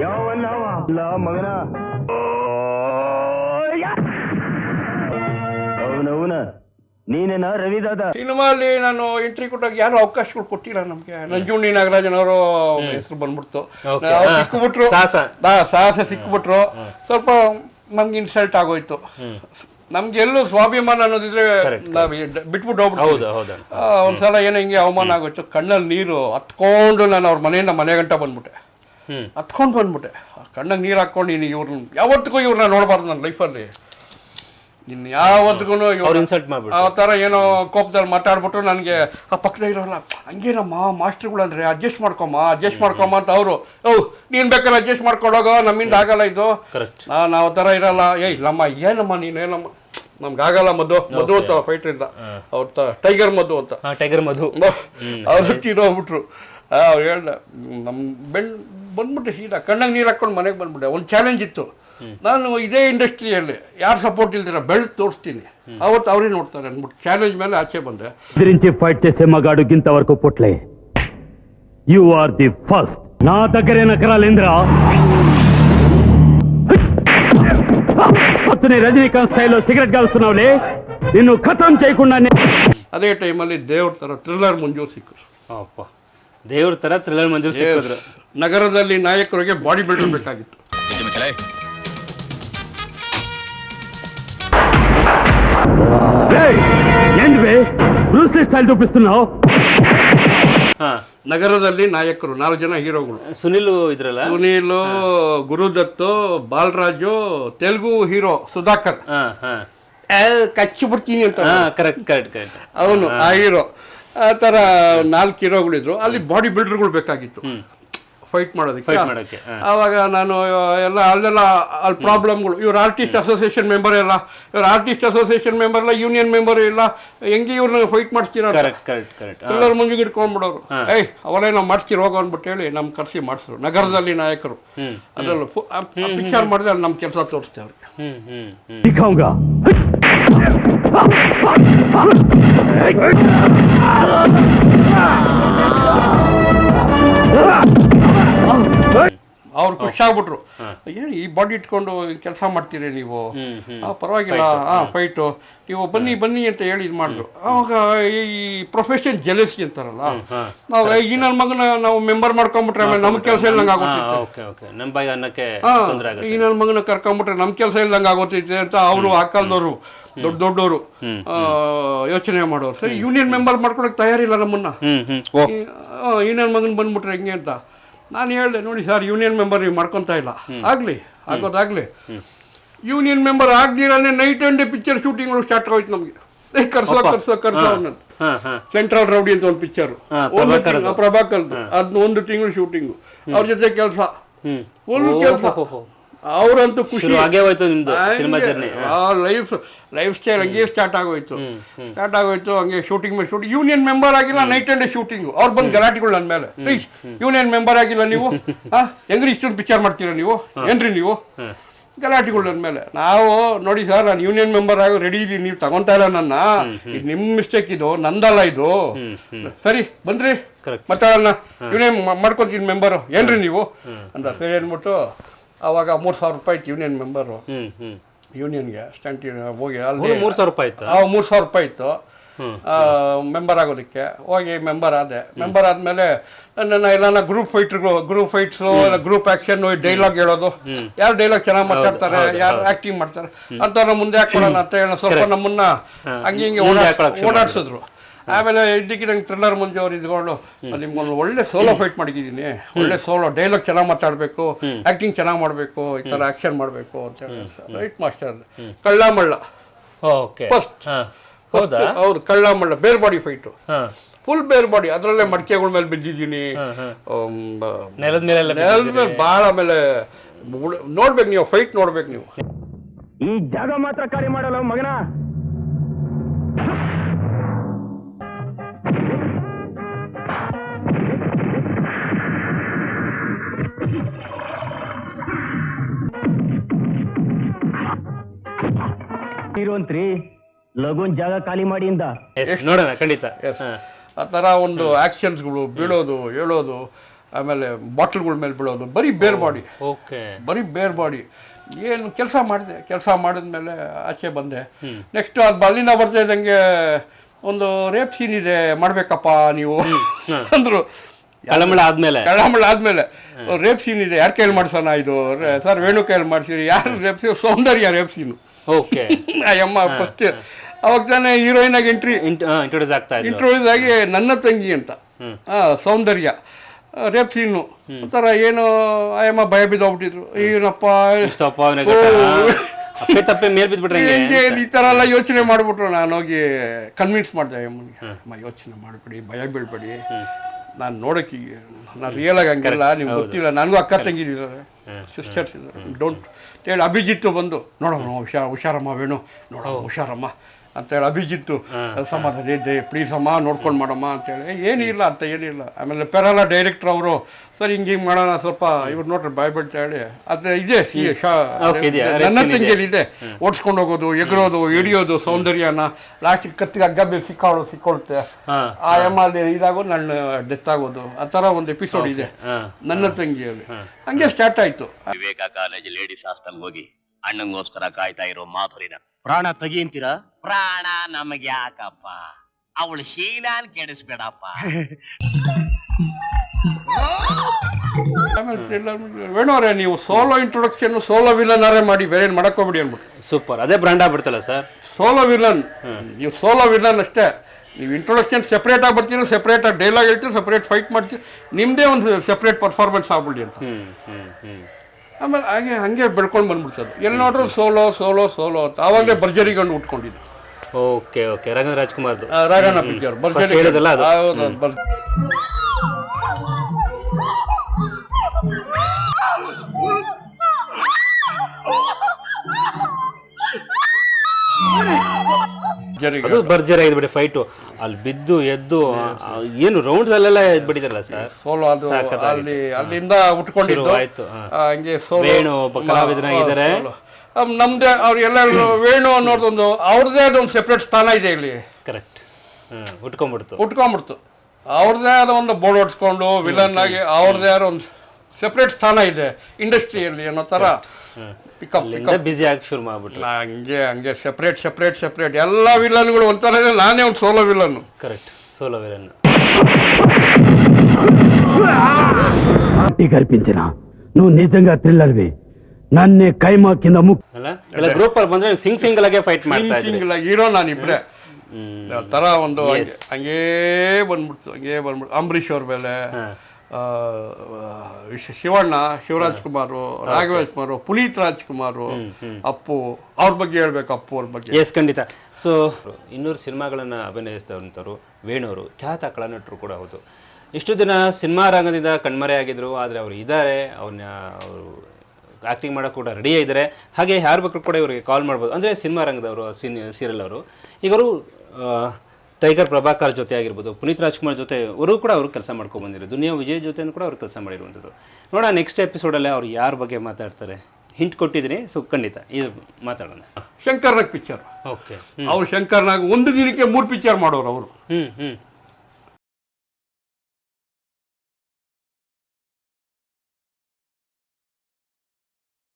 ಯಾವನ್ನವ ಅಲ್ಲ ಮಗನ ಅವನವನ? ನೀನೇನ ರವಿದಾದ ಸಿನಿಮಾಲಿ ನಾನು ಎಂಟ್ರಿ ಕೊಟ್ಟಾಗ ಯಾರು ಅವಕಾಶಗಳು ಕೊಟ್ಟಿಲ್ಲ ನಮ್ಗೆ. ನಂಜುಂಡಿ ನಾಗರಾಜನ್ ಅವರು ಹೆಸರು ಬಂದ್ಬಿಡ್ತು. ಅವ್ರು. ಸಿಕ್ಬಿಟ್ರು ಸಾಹಸ. ಹಾ, ಸಾಹಸ ಸಿಕ್ಬಿಟ್ರು ಸ್ವಲ್ಪ ನಮ್ಗೆ ಇನ್ಸಲ್ಟ್ ಆಗೋಯ್ತು. ನಮ್ಗೆ ಎಲ್ಲೂ ಸ್ವಾಭಿಮಾನ ಅನ್ನೋದಿದ್ರೆ ನಾವ್ ಎಡ್- ಬಿಟ್ಬಿಟ್ಟು ಹೌದು ಹೋಗ್ಬಿಟ್ಟು ಹೌದು ಒಂದ್ಸಲ ಏನೋ ಹಿಂಗೆ ಅವಮಾನ ಆಗೋಯ್ತು. ಕಣ್ಣಲ್ಲಿ ನೀರು ಹತ್ಕೊಂಡು ನಾನು ಅವ್ರ ಮನೆಯಿಂದ ಮನೆ ಗಂಟ ಬಂದ್ಬಿಟ್ಟೆ. ಹತ್ಕೊಂಡು ಬಂದ್ಬಿಟ್ಟೆ. ಕಣ್ಣಾಗ ನೀರು ಹಾಕೊಂಡು ಇನ್ನು ಇವ್ರನ್ನ ಯಾವತ್ತಿಗೂ ಇವ್ರನ್ನ ನೋಡಬಾರ್ದು ನನ್ನ ಲೈಫಲ್ಲಿ ಇನ್ನು ಯಾವತ್ತಿಗೂ ಆ ಥರ ಏನೋ ಕೋಪದಲ್ಲಿ ಮಾತಾಡ್ಬಿಟ್ಟು ನನಗೆ ಆ ಪಕ್ಕದಾಗ ಇರೋಲ್ಲ ಹಂಗೇನಮ್ಮ ಮಾಸ್ಟ್ರುಗಳಂದ್ರೆ ಅಡ್ಜಸ್ಟ್ ಮಾಡ್ಕೊಮ್ಮ ಅಡ್ಜಸ್ಟ್ ಮಾಡ್ಕೊಮ್ಮ ಅಂತ ಅವರು. ಓ ನೀನು ಬೇಕಾದ್ರೆ ಅಡ್ಜಸ್ಟ್ ಮಾಡ್ಕೊಡೋಗೋ ನಮ್ಮಿಂದ ಆಗಲ್ಲ ಇದು. ನಾನು ಆ ಥರ ಇರಲ್ಲ. ಏಯ್ ಇಲ್ಲಮ್ಮ ಏನಮ್ಮ ನೀನು ಏನಮ್ಮ? ನಮ್ಗೆ ಆಗಲ್ಲ ಮದ್ದು. ಮಧು ಅಂತ ಫೈಟರ್ ಇದ್ದ ಅವ್ರ ತ ಟೈಗರ್ ಮದ್ದು ಅಂತ. ಟೈಗರ್ ಮಧು ಅವ್ರು ಹೋಗ್ಬಿಟ್ರು ಅವ್ರು ಹೇಳ್ದ ನಮ್ಮ ಬೆಣ್ ಬಂದ್ಬಿಟ್ಟು ಸೀದಾ ಕಣ್ಣಾಗ ನೀರು ಹಾಕ್ಕೊಂಡು ಮನೆಗೆ ಬಂದ್ಬಿಟ್ಟೆ ಒಂದು ಚಾಲೆಂಜ್ ಇತ್ತು ನಾನು ಇದೇ ಇಂಡಸ್ಟ್ರಿಯಲ್ಲಿ ಯಾರು ಸಪೋರ್ಟ್ ಇಲ್ದಿರ ಬೆಳ್ದು ತೋರಿಸ್ತೀನಿ ಅವತ್ತು ಅವರೇ ನೋಡ್ತಾರೆ ಅಂದ್ಬಿಟ್ಟು ಚಾಲೆಂಜ್ ಮೇಲೆ ಆಚೆ ಬಂದೆ గురించి ಫೈಟ್ చేసే మగాడు ఇంతవరకు పుట్లే ಯು ಆರ್ ದಿ ಫಸ್ಟ್ ನಾ దగ్గరే నకరాలేంద్రా ಹತ್ತನೇ ರಜನಿಕಾಂತ್ ಸ್ಟೈಲ್ ಸಿಗರೆಟ್ కాలుస్తున్నావులే నిన్ను ఖతం చేయకుండా ಅದೇ ಟೈಮಲ್ಲಿ ದೇವ್ರ ಥರ ಥ್ರಿಲ್ಲರ್ ಮುಂಜೂರು ಸಿಕ್ಕರು ಅಪ್ಪ ದೇವ್ರ ತರ ಥ್ರಿಲ್ಲರ್ ಮಂಜು ಸಿಕ್ಕಿದ್ರು. ನಗರದಲ್ಲಿ ನಾಯಕರಿಗೆ ಬಾಡಿ ಬಿಲ್ಡರ್ ಬೇಕಾಗಿತ್ತು. ಬ್ರೂಸ್ಲಿ ಸ್ಟೈಲ್ ನಗರದಲ್ಲಿ ನಾಯಕರು ನಾಲ್ಕು ಜನ ಹೀರೋಗಳು. ಸುನಿಲ್ ಇದ್ರಲ್ಲ? ಸುನಿಲ್ ಗುರುದತ್ತು ಬಾಲರಾಜು ತೆಲುಗು ಹೀರೋ ಸುಧಾಕರ್. ಕಚ್ಚಿ ಬಿಡ್ತೀನಿ ಅಂತ. ಕರೆಕ್ಟ್ ಕರೆಕ್ಟ್ ಕರೆಕ್ಟ್ ಅವನು ಆ ಹೀರೋ. ಆ ಥರ ನಾಲ್ಕು ಹೀರೋಗಳಿದ್ರು. ಅಲ್ಲಿ ಬಾಡಿ ಬಿಲ್ಡರ್ಗಳು ಬೇಕಾಗಿತ್ತು. ಫೈಟ್ ಮಾಡೋದಕ್ಕೆ. ಅವಾಗ. ಆವಾಗ ನಾನು ಎಲ್ಲ ಅಲ್ಲೆಲ್ಲ ಅಲ್ಲಿ ಪ್ರಾಬ್ಲಮ್ಗಳು. ಇವ್ರು ಆರ್ಟಿಸ್ಟ್ ಅಸೋಸಿಯೇಷನ್ ಮೆಂಬರ್ ಎಲ್ಲ ಇವ್ರು ಆರ್ಟಿಸ್ಟ್ ಅಸೋಸಿಯೇಷನ್ ಮೆಂಬರ್ ಎಲ್ಲ ಯೂನಿಯನ್ ಮೆಂಬರ್ ಇಲ್ಲ. ಹೆಂಗೆ ಇವ್ರನ್ನ ಫೈಟ್ ಮಾಡಿಸ್ತೀರ ಕರೆಕ್ಟ್ ಕರೆಕ್ಟ್ ಕರೆಕ್ಟ್. ಎಲ್ಲರೂ ಮುಂಜಿಗೆ ಇಟ್ಕೊಂಡ್ಬಿಡೋರು. ಏಯ್ ಅವರೇ ನಾವು ಮಾಡಿಸ್ತೀರ ಹೋಗೋ ಅಂದ್ಬಿಟ್ಟು ಹೇಳಿ ನಮ್ಮ ಕರೆಸಿ ಮಾಡಿಸ್ರು ನಗರದಲ್ಲಿ ನಾಯಕರು. ಅದರಲ್ಲೂ ಪಿಕ್ಚರ್ ಮಾಡಿದ್ರೆ ಅಲ್ಲಿ ನಮ್ಮ ಕೆಲಸ ತೋರಿಸ್ತೇವೆ ಅವ್ರು ಖುಷಿ ಆಗ್ಬಿಟ್ರು. ಏನು ಈ ಬಾಡಿ ಇಟ್ಕೊಂಡು ಕೆಲಸ ಮಾಡ್ತೀರಿ ನೀವು? ಪರವಾಗಿಲ್ಲ. ಹಾ. ಫೈಟು ನೀವು ಬನ್ನಿ ಬನ್ನಿ ಅಂತ ಹೇಳಿ ಇದು ಮಾಡಿದ್ರು. ಅವಾಗ ಈ ಪ್ರೊಫೆಷನ್ ಜೆಲಸಿ ಅಂತಾರಲ್ಲ? ನಾವು ಈ ನನ್ನ ಮಗನ ನಾವು ಮೆಂಬರ್ ಮಾಡ್ಕೊಂಬಿಟ್ರೆ ಆಮೇಲೆ ನಮ್ಮ ಕೆಲಸ ಇಲ್ಲಂಗೆ ಆಗೋತಿತ್ತು. ಈ ನನ್ನ ಮಗನ ಕರ್ಕೊಂಬಿಟ್ರೆ ನಮ್ಮ ಕೆಲಸ ಇಲ್ಲಂಗೆ ಆಗೋತಿತ್ತು ಅಂತ ಅವರು ಆ ಕಾಲದವರು ದೊಡ್ಡ ದೊಡ್ಡವರು ಯೋಚನೆ ಮಾಡೋರು. ಸರಿ ಯೂನಿಯನ್ ಮೆಂಬರ್ ಮಾಡ್ಕೊಳಕ್ ತಯಾರಿಲ್ಲ ನಮ್ಮನ್ನ. ಯೂನಿಯನ್ ಮಗನ ಬಂದ್ಬಿಟ್ರೆ ಹೆಂಗೆ ಅಂತ. ನಾನು ಹೇಳಿದೆ ನೋಡಿ ಸರ್ ಯೂನಿಯನ್ ಮೆಂಬರ್ ನೀವು ಮಾಡ್ಕೊತಾ ಇಲ್ಲ. ಆಗಲಿ ಆಗೋದಾಗ್ಲಿ. Union member ಆಗ್ದಿರಾನೆ night and day picture shooting start ಆಗೋಯ್ತು ನಮಗೆ. ಏ ಕರ್ಸೋ ಕರ್ಸೋ ಕರ್ಸೋ ಅನ್ನೋದು ಸೆಂಟ್ರಲ್ ರೌಡಿ ಅಂತ ಒಂದು ಪಿಕ್ಚರ್ ಪ್ರಭಾಕರ್ ಅದನ್ನ ಒಂದು ತಿಂಗಳು ಶೂಟಿಂಗು ಅವ್ರ ಜೊತೆ ಕೆಲಸ. ಒಂದು ಕೆಲಸ. ಅವರಂತೂ ಖುಷಿ. ಹಾಗೆ ಹೋಯ್ತು ನಿಮ್ದು cinema journey. Life life style ಹಂಗೆ ಸ್ಟಾರ್ಟ್ ಆಗೋಯ್ತು. ಸ್ಟಾರ್ಟ್ ಆಗೋಯ್ತು ಹಂಗೆ ಶೂಟಿಂಗ್ ಮೇಲೆ ಶೂಟಿಂಗ್ ಯೂನಿಯನ್ ಮೆಂಬರ್ ಆಗಿಲ್ಲ ನೈಟ್ ಅಂಡ್ ಶೂಟಿಂಗ್ ಅವ್ರು ಬಂದು ಗಲಾಟೆಗಳು ನನ್ನ ಮೇಲೆ. ಯೂನಿಯನ್ ಮೆಂಬರ್ ಆಗಿಲ್ಲ ನೀವು. ಹೆಂಗ್ರಿ ಇಷ್ಟೊಂದು ಪಿಕ್ಚರ್ ಮಾಡ್ತೀರಾ ನೀವು? ಏನ್ರಿ ನೀವು? ಗಲಾಟೆಗಳು ನನ್ನ ಮೇಲೆ. ನಾವು ನೋಡಿ ಸರ್ ನಾನು ಯೂನಿಯನ್ ಮೆಂಬರ್ ಆಗಿ ರೆಡಿ ಇದೀನಿ ನೀವು ತಗೊಂತಾ ಇಲ್ಲ ನನ್ನ. ಇದು ನಿಮ್ಮ ಮಿಸ್ಟೇಕ್ ಇದು ನಂದಲ್ಲ ಇದು. ಸರಿ ಬಂದ್ರಿ. ಮತ್ತೆ ಮಾತಾಡೋಣ. ಯೂನಿಯನ್ ಮಾಡ್ಕೊತೀನಿ ಮೆಂಬರು ಏನ್ರಿ ನೀವು? ಅಂತ ಸರಿ ಅಂದ್ಬಿಟ್ಟು ಅವಾಗ ಮೂರು ಸಾವಿರ ರೂಪಾಯಿ ಇತ್ತು ಯೂನಿಯನ್ ಮೆಂಬರು ಯೂನಿಯನ್ಗೆ ಸ್ಟಂಟ್ ಹೋಗಿ ಅಲ್ಲಿ ಮೂರು ಸಾವಿರ ರೂಪಾಯಿ ಇತ್ತು? ಅವಾಗ ಮೂರು ಸಾವಿರ ರೂಪಾಯಿ ಇತ್ತು. ಮೆಂಬರ್ ಆಗೋದಕ್ಕೆ. ಹೋಗಿ ಮೆಂಬರ್ ಆದೆ. ಮೆಂಬರ್ ಆದಮೇಲೆ ನನ್ನ ಎಲ್ಲ group ಫೈಟ್ಗಳು group fights group action dialogue ಹೇಳೋದು. ಯಾರು ಡೈಲಾಗ್ ಚೆನ್ನಾಗಿ ಮಾತಾಡ್ತಾರೆ ಯಾರು ಆ್ಯಕ್ಟಿಂಗ್ ಮಾಡ್ತಾರೆ. ಅಂಥವ್ರ ಮುಂದೆ ಹಾಕೊಳ್ಳೋಣ ಅಂತ ಹೇಳೋ ಸ್ವಲ್ಪ ನಮ್ಮನ್ನ ಹಂಗೆ ಹಿಂಗೆ ಓಡಾಡ್ಸಿದ್ರು. ಆಮೇಲೆ ಇದ್ದಕ್ಕಿದ್ದಂಗೆ ಥ್ರಿಲ್ಲರ್ ಮುಂಜೆ ಅವ್ರು ಇದ್ಕೊಂಡು ನಿಮ್ಗೊಂದು ಒಳ್ಳೆ ಸೋಲೋ ಫೈಟ್ ಮಾಡಿದ್ದೀನಿ. ಒಳ್ಳೆ ಸೋಲೋ ಡೈಲಾಗ್ ಚೆನ್ನಾಗಿ ಮಾತಾಡಬೇಕು ಆ್ಯಕ್ಟಿಂಗ್ ಚೆನ್ನಾಗಿ ಮಾಡಬೇಕು ಈ ಥರ ಆ್ಯಕ್ಷನ್ ಮಾಡಬೇಕು ಅಂತ ಹೇಳಿ. Right master ಕಳ್ಳಾಮಳ್ಳ. ಓಕೆ. ಫಸ್ಟ್ ಹೌದಾ ಹೌದು? ಕಳ್ಳ ಮಳ್ಳ ಬೇರ್ ಬಾಡಿ ಫೈಟು ಹಾ. ಫುಲ್ ಬೇರ್ ಬಾಡಿ ಅದರಲ್ಲೇ ಮಡಿಕೆಗಳ ಮೇಲೆ ಬಿದ್ದಿದ್ದೀನಿ. ನೆಲದ ಮೇಲೆಲ್ಲ ನೆಲದ ಮೇಲೆ ಭಾಳ ಆಮೇಲೆ ನೋಡ್ಬೇಕು ನೀವು ಫೈಟ್ ನೋಡ್ಬೇಕು ನೀವು. ಈ ಜಾಗ ಮಾತ್ರ ಖಾಲಿ ಮಾಡಲ್ಲ ಮಗನ. ಇರುವಂತ್ರಿ ಲಗುನ್ ಜಾಗ ಖಾಲಿ ಮಾಡಿ ಇಂದ. ಎಸ್ ನೋಡೋಣ ಖಂಡಿತ. ಆ ಥರ ಒಂದು ಆ್ಯಕ್ಷನ್ಸ್ಗಳು ಬೀಳೋದು ಹೇಳೋದು ಆಮೇಲೆ ಬಾಟ್ಲ್ಗಳ ಮೇಲೆ ಬೀಳೋದು ಬರೀ ಬೇರ್ ಬಾಡಿ ಓಕೆ. ಬರೀ ಬೇರ್ ಬಾಡಿ ಏನು ಕೆಲಸ ಮಾಡಿದೆ ಕೆಲಸ ಮಾಡಿದ್ಮೇಲೆ ಆಚೆ ಬಂದೆ. ನೆಕ್ಸ್ಟ್ ಅದು ಅಲ್ಲಿಂದ ಬರ್ತಾ ಇದ್ದಂಗೆ ಒಂದು ರೇಪ್ ಸೀನ್ ಇದೆ ಮಾಡ್ಬೇಕಪ್ಪ ನೀವು. ಅಂದ್ರು. ಕಳಮಳ ಆದ್ಮೇಲೆ. ಕಳಮಳ ಆದ್ಮೇಲೆ. ರೇಪ್ ಸೀನ್ ಇದೆ ಯಾರ ಕೈಯಲ್ಲಿ ಮಾಡ್ಸೋಣ ಇದು? ಸರ್ ವೇಣು ಕೈಯಲ್ಲಿ ಮಾಡ್ಸಿರಿ. ಯಾರು rape scene Soundarya rape scene okay ಅಯ್ಯಮ್ಮ first ಅವಾಗ ತಾನೇ ಹೀರೋಯಿನ್ ಆಗಿ ಎಂಟ್ರಿ ಇಂಟ್ರೊಡ್ಯೂಸ್ ಆಗ್ತಾ ಇಂಟ್ರೊಡ್ಯೂಸ್ ಆಗಿ ನನ್ನ ತಂಗಿ ಅಂತ. ಆ, ಸೌಂದರ್ಯ. ರೇಪ್ ಸೀನು ಒಂಥರ ಏನು ಆಯಮ್ಮ ಭಯ ಬಿದ್ದೋಗ್ಬಿಟ್ಟಿದ್ರು. ಏನಪ್ಪ? ಇಷ್ಟಪ್ಪ ಅವನಿಗೆ ಅಪ್ಪೆ ತಪ್ಪೆ ಮೇಲ್ ಬಿದ್ಬಿಟ್ರೆ ಹೆಂಗೆ? ಹೆಂಗೆ? ಈ ಥರ ಎಲ್ಲ ಯೋಚನೆ ಮಾಡ್ಬಿಟ್ರು. ನಾನು ಹೋಗಿ ಕನ್ವಿನ್ಸ್ ಮಾಡಿದೆ ಅಮ್ಮನಿಗೆ ಅಮ್ಮ ಯೋಚನೆ ಮಾಡಬೇಡಿ ಭಯ ಬೀಳ್ಬೇಡಿ. ನಾನು ನೋಡಕ್ಕೆ ನಾನು ರಿಯಲ್ ಆಗಿ ಹಂಗಿಲ್ಲ. ನಿಮ್ಗೆ ಗೊತ್ತಿಲ್ಲ. ನನಗೂ ಅಕ್ಕ ತಂಗಿದ್ದಾರೆ ಸಿಸ್ಟರ್ಸ್ ಇದ್ದಾರೆ ಡೋಂಟ್ ಹೇಳಿ ಅಭಿಜಿತ್ತು ಬಂದು ನೋಡೋಣ ಹುಷಾರ ಹುಷಾರಮ್ಮ ವೇಣು. ನೋಡೋ ಹುಷಾರಮ್ಮ. ಅಂತೇಳಿ ಅಭಿಜಿತ್ತು. ಸಮಾಧಾನ ಇದ್ದೆ ಪ್ಲೀಸ್ ಅಮ್ಮ ನೋಡ್ಕೊಂಡು ಮಾಡಮ್ಮ ಅಂತೇಳಿ ಏನಿಲ್ಲ ಅಂತ ಏನಿಲ್ಲ. ಆಮೇಲೆ ಪೆರಲ ಡೈರೆಕ್ಟರ್ ಅವರು ಸರ್ ಹಿಂಗೆ ಹಿಂಗೆ ಮಾಡೋಣ ಸ್ವಲ್ಪ ಇವ್ರು ನೋಡ್ರಿ ಬಾಯ್ಬಿಟ್ಟು ಹೇಳಿ. ಅದು ಇದೆ ಸಿ? ನನ್ನ Rep ಇದೆ. ತಂಗಿಯಲ್ಲಿ ಇದೆ. ಓಡಿಸ್ಕೊಂಡು ಹೋಗೋದು ಎಗರೋದು ಹಿಡಿಯೋದು ಸೌಂದರ್ಯನ ಲಾಸ್ಟಿಗೆ ಕತ್ತಿಗೆ ಹಗ್ಗ ಬೇರೆ ಸಿಕ್ಕಾಳು ಸಿಕ್ಕೊಳ್ತೆ. ಆ ಎಂ ಅಲ್ಲಿ ಇದಾಗೋದು ನನ್ನ ಡೆತ್ ಆಗೋದು. ಆ ಥರ ಒಂದು ಎಪಿಸೋಡ್ ಇದೆ. ನನ್ನ ತಂಗಿಯಲ್ಲಿ. ಹಂಗೆ ಸ್ಟಾರ್ಟ್ ಆಯ್ತು. ವಿವೇಕ ಕಾಲೇಜ್ ಲೇಡೀಸ್ ಹಾಸ್ಟೆಲ್ ಹೋಗಿ ಅಣ್ಣಂಗೋಸ್ಕರ ಕಾಯ್ತಾ ಇರೋ ಮಾಧುರಿನ ಪ್ರಾಣ ತೆಗಿಯಂತೀರಾ? ಪ್ರಾಣ ನಮಗೆ ಯಾಕಪ್ಪ? ಅವಳು ಶೀಲಾನ್ ಕೆಡಿಸ್ಬೇಡಪ್ಪ. ಆಮೇಲೆ ಟ್ರೈಲರ್ ವೇಣುವರೇ ನೀವು ಸೋಲೋ ಇಂಟ್ರೊಡಕ್ಷನ್ ಸೋಲೋ ವಿಲನ್ ಮಾಡಿ ಬೇರೆ ಏನು ಹೋಗ್ಬೇಡಿ ಅಂದ್ಬಿಟ್ಟು. ಸೂಪರ್ ಅದೇ ಬ್ರ್ಯಾಂಡ್ ಆಗ್ಬಿಡ್ತಲ್ಲ ಸರ್ ಸೋಲೋ ವಿಲನ್ ನೀವು ಸೋಲೋ ವಿಲನ್ ಅಷ್ಟೇ. ನೀವು ಇಂಟ್ರೊಡಕ್ಷನ್ ಸೆಪ್ರೇಟ್ ಆಗಿ ಬರ್ತೀರ ಸೆಪ್ರೇಟ್ ಆಗಿ ಡೈಲಾಗ್ ಹೇಳ್ತೀರಿ ಸೆಪ್ರೇಟ್ ಫೈಟ್ ಮಾಡ್ತೀರಿ? ನಿಮ್ಮದೇ ಒಂದು ಸೆಪ್ರೇಟ್ ಪರ್ಫಾರ್ಮೆನ್ಸ್ ಆಗ್ಬಿಡಿ ಅಂತ. ಹ್ಮ್ ಹ್ಮ್ ಹ್ಮ್. ಆಮೇಲೆ ಹಾಗೆ ಹಾಗೆ ಬೆಳ್ಕೊಂಡು ಬಂದ್ಬಿಡ್ತದೆ. ಎಲ್ಲಿ ನೋಡ್ರು ಸೋಲೋ ಸೋಲೋ ಸೋಲೋ ಅಂತ. ಆವಾಗಲೇ ಭರ್ಜರಿ ಗಂಡು ಉಟ್ಕೊಂಡಿದ್ದು. Okay okay. ರಾಜ್ಕುಮಾರ್ದು. ಆ, ರಾಘಣ್ಣ ಪಿಕ್ಚರ್ ಭರ್ಜರಿ ಹೇಳಿದಲ್ಲ. ಹೌದು, ಭರ್ಜರಿ. ಅದು ಭರ್ಜರಿ ಆಗಿದೆ ಬಿಡಿ ಫೈಟು ಅಲ್ಲಿ ಬಿದ್ದು ಎದ್ದು ಏನು ರೌಂಡ್ಸ್ ಅಲ್ಲೆಲ್ಲ ಬಿಡಿದ್ರಲ್ಲ ಸರ್ ಸೋಲೋ ಅದು ಅಲ್ಲಿ ಅಲ್ಲಿಂದ ಉಟ್ಕೊಂಡಿದ್ದು. ಆಯ್ತು ಹಂಗೆ ಸೋಲೋ. ವೇಣು ಒಬ್ಬ ಕಲಾವಿದನಾಗಿದ್ದಾರೆ. ನಮ್ದೇ ಅವ್ರು ಎಲ್ಲ ವೇಣು ಅನ್ನೋದೊಂದು ಅವ್ರದ್ದೇ ಅದೊಂದು ಸೆಪ್ರೇಟ್ ಸ್ಥಾನ ಇದೆ ಇಲ್ಲಿ. ಕರೆಕ್ಟ್ ಉಟ್ಕೊಂಡ್ಬಿಡ್ತು. ಉಟ್ಕೊಂಡ್ಬಿಡ್ತು. ಅವ್ರದ್ದೇ ಆದ ಒಂದು ಬೋರ್ಡ್ ಹೊಡ್ಸ್ಕೊಂಡು ವಿಲನ್ ಆಗಿ ಅವ್ರದೇ ಆದ ಒಂದು ಸೆಪ್ರೇಟ್ ಸ್ಥಾನ ಇದೆ ಇಂಡಸ್ಟ್ರಿಯಲ್ಲಿ ಅನ್ನೋ ಥರ ಪಿಕಪ್ ಅಲ್ಲಿಂದ ಬ್ಯುಸಿ ಆಗಿ ಶುರು ಮಾಡ್ಬಿಟ್ರು ಹಂಗೆ ಹಂಗೆ ಸೆಪ್ರೇಟ್ ಸೆಪ್ರೇಟ್ ಸೆಪ್ರೇಟ್ ಎಲ್ಲ ವಿಲನ್ಗಳು ಒಂಥರ ನಾನೇ ಒಂದು solo villain correct solo ವೀರನ್ party కల్పించిన నువ్వు నిజంగా థ్రిల్లర్వి నన్నే కైమా కింద ముక్కు ಅಲ್ಲ ಎಲ್ಲ ಗ್ರೂಪ್ ಅಲ್ಲಿ ಬಂದ್ರೆ ಸಿಂಗ್ ಸಿಂಗಲ್ ಆಗಿ ಫೈಟ್ ಮಾಡ್ತಾ ಇದ್ರಿ ಸಿಂಗಿಲ್ಲ ಹೀರೋ ನಾನು ಇಬ್ಬರೇ ಹ್ಮ್ ಆ ಥರ ಒಂದು ಹಂಗೆ ಹಂಗೇ ಬಂದ್ಬಿಡ್ತು ಹಂಗೇ ಬಂದ್ಬಿಡ್ತು ಅಂಬರೀಷ್ ಅವ್ರ ಮೇಲೆ ಆ, ಶಿ- ಶಿವಣ್ಣ ಶಿವರಾಜ್ ಕುಮಾರು ರಾಘವೇಶ್ ಕುಮಾರು ಪುನೀತ್ ರಾಜ್ಕುಮಾರು ಅಪ್ಪು ಅವ್ರ ಬಗ್ಗೆ ಹೇಳ್ಬೇಕು ಅಪ್ಪು ಅವ್ರ ಬಗ್ಗೆ. ಎಸ್ ಖಂಡಿತ. ಸೊ ಇನ್ನೂರು ಸಿನಿಮಾಗಳನ್ನ ಅಭಿನಯಿಸಿದಂಥವ್ರು ವೇಣೂರು ಖ್ಯಾತ ಕಲಾನಟರು ಕೂಡ ಹೌದು. ಇಷ್ಟು ದಿನ ಸಿನಿಮಾ ರಂಗದಿಂದ ಕಣ್ಮರೆಯಾಗಿದ್ರು ಆದರೆ ಅವರು ಇದ್ದಾರೆ ಅವ್ರನ್ನ ಅವರು ಆ್ಯಕ್ಟಿಂಗ್ ಮಾಡೋಕೆ ಕೂಡ ರೆಡಿಯೇ ಇದ್ದಾರೆ. ಹಾಗೆ ಯಾರು ಬೇಕಾದ್ರೂ ಕೂಡ ಇವರಿಗೆ ಕಾಲ್ ಮಾಡ್ಬೋದು. ಅಂದರೆ ಸಿನಿಮಾ ರಂಗದವರು ಸಿನ್ ಸೀರಿಯಲ್ ಅವರು. ಈಗ ಅವರು ಟೈಗರ್ ಪ್ರಭಾಕರ್ ಜೊತೆ ಆಗಿರ್ಬೋದು ಪುನೀತ್ ರಾಜ್ಕುಮಾರ್ ಜೊತೆ ಅವರು ಕೂಡ ಅವರು ಕೆಲಸ ಮಾಡ್ಕೊಂಡು ಬಂದಿರೋದು. ದುನಿಯಾ ವಿಜಯ್ ಜೊತೆನೂ ಕೂಡ ಅವರು ಕೆಲಸ ಮಾಡಿರುವಂಥದ್ದು. ನೋಡೋಣ ನೆಕ್ಸ್ಟ್ ಎಪಿಸೋಡಲ್ಲಿ ಅವ್ರು ಯಾರ ಬಗ್ಗೆ ಮಾತಾಡ್ತಾರೆ. ಹಿಂಟ್ ಕೊಟ್ಟಿದ್ದೀನಿ ಸೊ ಖಂಡಿತ ಇದು ಮಾತಾಡೋಣ. ಶಂಕರ್ನಾಗ್ ಪಿಕ್ಚರ್ ಓಕೆ ಅವ್ರು ಶಂಕರ್ನಾಗ್ ಒಂದು ದಿನಕ್ಕೆ ಮೂರು ಪಿಕ್ಚರ್ ಮಾಡೋರು ಅವರು. ಹ್ಞೂ ಹ್ಮ್.